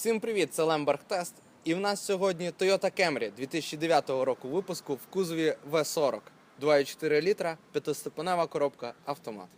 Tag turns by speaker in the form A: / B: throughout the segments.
A: Всім привіт, це Лемберг Тест. І в нас сьогодні Toyota Camry 2009 року випуску в кузові V40. 2,4 літра, п'ятиступенева коробка, автомат.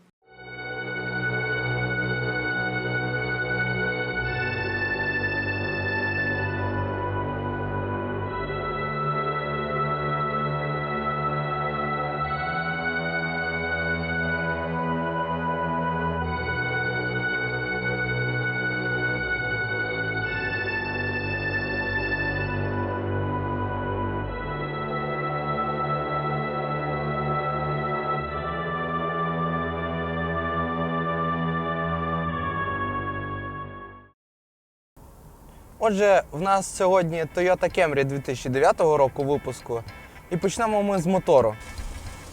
A: Отже, в нас сьогодні Toyota Camry 2009 року випуску. І почнемо ми з мотору.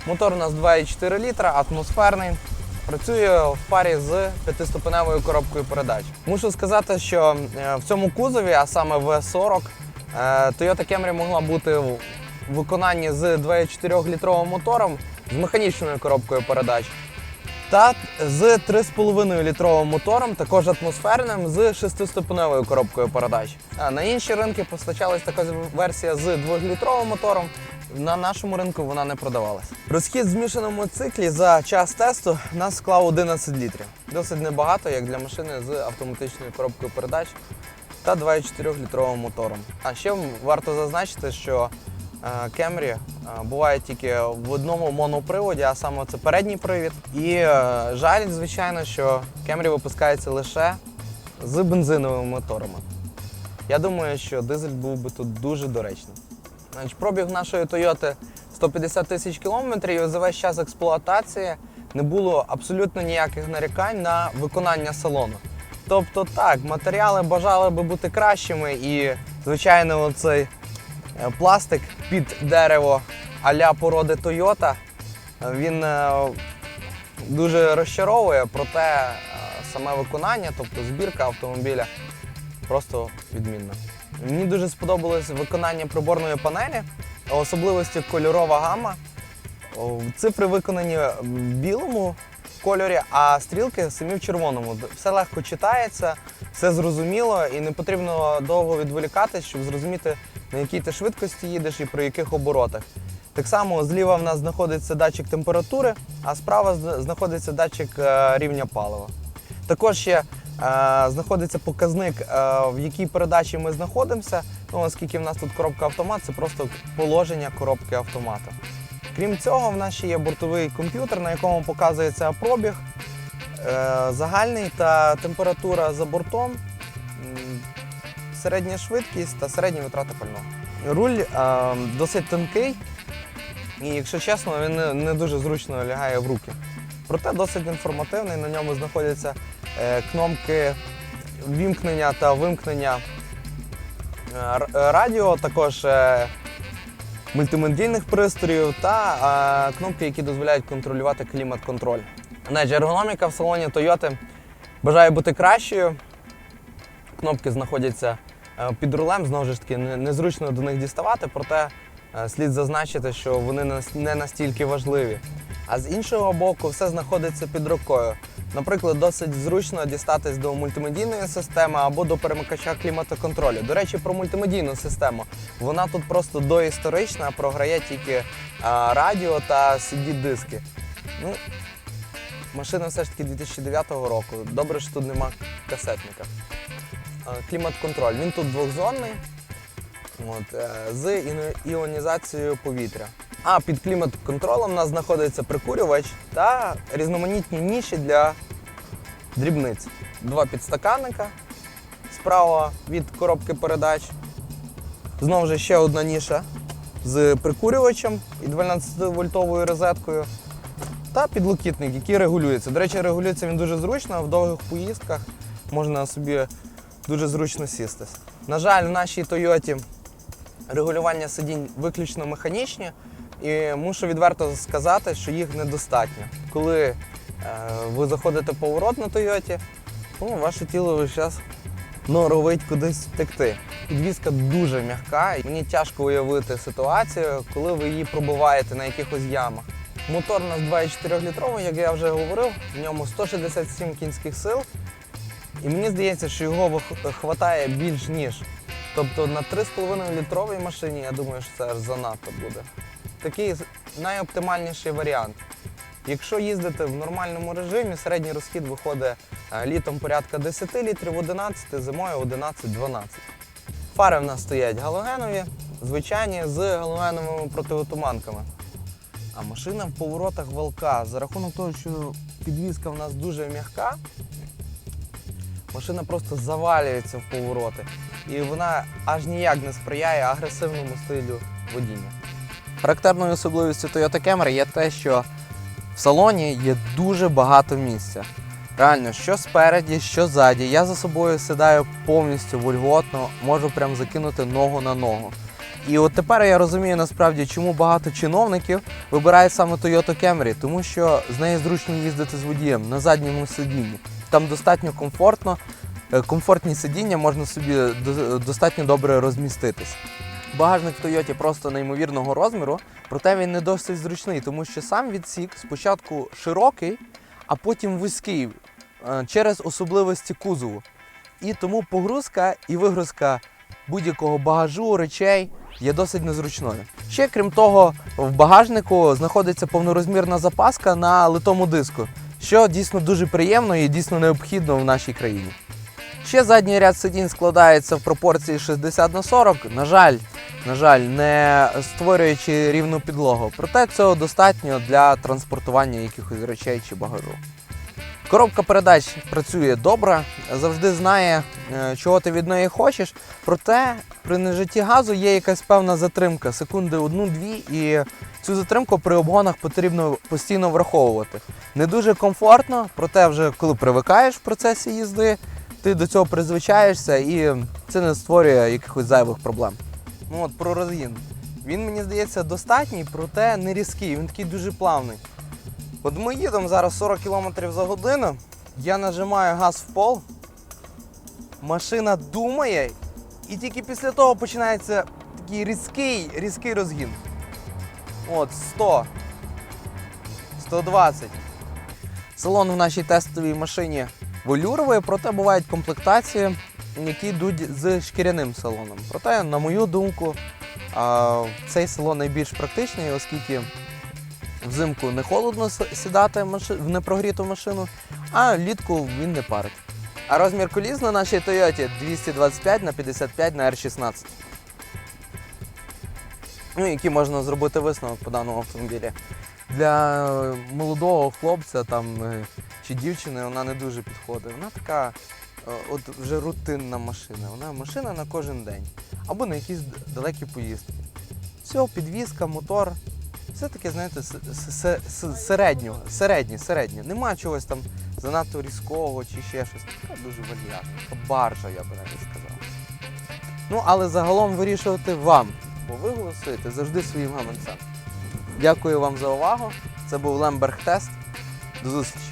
A: Мотор у нас 2,4 літра, атмосферний. Працює в парі з п'ятиступеневою коробкою передач. Мушу сказати, що е, в цьому кузові, а саме в 40 е, Toyota Camry могла бути в виконанні з 2,4 літровим мотором з механічною коробкою передач. Та з 3,5 літровим мотором, також атмосферним, з 6-ступеневою коробкою передач. А на інші ринки постачалась така версія з 2-літровим мотором. На нашому ринку вона не продавалась. Розхід в змішаному циклі за час тесту нас склав 11 літрів. Досить небагато, як для машини з автоматичною коробкою передач та 2,4 літровим мотором. А ще варто зазначити, що е, Camry е, буває тільки в одному моноприводі, а саме це передній привід. І е, жаль, звичайно, що Camry випускається лише з бензиновими моторами. Я думаю, що дизель був би тут дуже доречним. Значить, пробіг нашої Toyota 150 тисяч кілометрів і за весь час експлуатації не було абсолютно ніяких нарікань на виконання салону. Тобто так, матеріали бажали би бути кращими, і, звичайно, оцей е, пластик під дерево а-ля породи Toyota, е, він е, дуже розчаровує, проте е, саме виконання, тобто збірка автомобіля, просто відмінна. Мені дуже сподобалось виконання приборної панелі, особливості кольорова гама. Цифри виконані в білому кольорі, а стрілки самі в червоному. Все легко читається, все зрозуміло і не потрібно довго відволікатись, щоб зрозуміти, на якій ти швидкості їдеш і при яких оборотах. Так само зліва в нас знаходиться датчик температури, а справа знаходиться датчик е, рівня палива. Також ще е, знаходиться показник, е, в якій передачі ми знаходимося. Ну, оскільки в нас тут коробка автомат, це просто положення коробки автомата. Крім цього, в нас ще є бортовий комп'ютер, на якому показується пробіг, загальний та температура за бортом, середня швидкість та середні витрати пального. Руль е, досить тонкий, і, якщо чесно, він не, не дуже зручно лягає в руки. Проте досить інформативний. На ньому знаходяться е, кнопки вімкнення та вимкнення е, е, радіо, також е, мультимедійних пристроїв та е, кнопки, які дозволяють контролювати клімат-контроль. Значить, ергономіка в салоні Toyota бажає бути кращою. Кнопки знаходяться під рулем, знову ж таки, незручно до них діставати, проте е, слід зазначити, що вони не настільки важливі. А з іншого боку, все знаходиться під рукою. Наприклад, досить зручно дістатись до мультимедійної системи або до перемикача кліматоконтролю. До речі, про мультимедійну систему. Вона тут просто доісторична, програє тільки а, радіо та CD-диски. Ну, машина все ж таки 2009 року. Добре, що тут нема касетника. А, Клімат-контроль. Він тут двохзонний. От, е, з іонізацією повітря. А під клімат-контролем у нас знаходиться прикурювач та різноманітні ніші для дрібниць. Два підстаканника справа від коробки передач. Знову ж ще одна ніша з прикурювачем і 12-вольтовою розеткою. Та підлокітник, який регулюється. До речі, регулюється він дуже зручно, в довгих поїздках можна собі дуже зручно сістись. На жаль, в нашій Тойоті регулювання сидінь виключно механічні, і мушу відверто сказати, що їх недостатньо. Коли е, ви заходите поворот на Тойоті, ну, ваше тіло весь час норовить кудись втекти. Підвізка дуже м'яка, і мені тяжко уявити ситуацію, коли ви її пробиваєте на якихось ямах. Мотор у нас 2,4 літровий, як я вже говорив, в ньому 167 кінських сил. І мені здається, що його хватає більш ніж. Тобто на 3,5 літровій машині, я думаю, що це аж занадто буде. Такий найоптимальніший варіант. Якщо їздити в нормальному режимі, середній розхід виходить е, літом порядка 10 літрів 11, зимою 11-12. Фари в нас стоять галогенові, звичайні з галогеновими противотуманками. А машина в поворотах валка. За рахунок того, що підвізка в нас дуже м'яка, машина просто завалюється в повороти. І вона аж ніяк не сприяє агресивному стилю водіння. Характерною особливістю Toyota Camry є те, що в салоні є дуже багато місця. Реально, що спереді, що ззаді. Я за собою сідаю повністю вольготно, можу прям закинути ногу на ногу. І от тепер я розумію насправді, чому багато чиновників вибирають саме Toyota Camry, тому що з нею зручно їздити з водієм на задньому сидінні. Там достатньо комфортно, е, комфортні сидіння, можна собі достатньо добре розміститись. Багажник в Тойоті просто неймовірного розміру, проте він не досить зручний, тому що сам відсік спочатку широкий, а потім вузький е, через особливості кузову. І тому погрузка і вигрузка будь-якого багажу, речей є досить незручною. Ще крім того, в багажнику знаходиться повнорозмірна запаска на литому диску, що дійсно дуже приємно і дійсно необхідно в нашій країні. Ще задній ряд сидінь складається в пропорції 60 на 40. На жаль, на жаль, не створюючи рівну підлогу. Проте цього достатньо для транспортування якихось речей чи багажу. Коробка передач працює добре, завжди знає, чого ти від неї хочеш. Проте при нежитті газу є якась певна затримка, секунди одну-дві, і цю затримку при обгонах потрібно постійно враховувати. Не дуже комфортно, проте вже коли привикаєш в процесі їзди, ти до цього призвичаєшся і це не створює якихось зайвих проблем. Ну от про розгін. Він мені здається достатній, проте не різкий, він такий дуже плавний. От ми їдемо зараз 40 км за годину, я нажимаю газ в пол, машина думає, і тільки після того починається такий різкий, різкий розгін. От, 100, 120. Салон в нашій тестовій машині волюровий, проте бувають комплектації, які йдуть з шкіряним салоном. Проте, на мою думку, цей салон найбільш практичний, оскільки взимку не холодно сідати в непрогріту машину, а влітку він не парить. А розмір коліс на нашій Toyota 225 на 55 на R16. Ну, який можна зробити висновок по даному автомобілі. Для е, молодого хлопця там, е, чи дівчини вона не дуже підходить. Вона така е, от вже рутинна машина. Вона машина на кожен день. Або на якісь далекі поїздки. Все, підвізка, мотор. Все таке, знаєте, с- с- с- с- середнього, середнє, середнє. Нема чогось там занадто різкого чи ще щось. Така дуже вальяжна, баржа, я би навіть сказав. Ну, але загалом вирішувати вам, бо ви голосуєте завжди своїм гаманцем. Дякую вам за увагу. Це був Лемберг Тест. До зустрічі!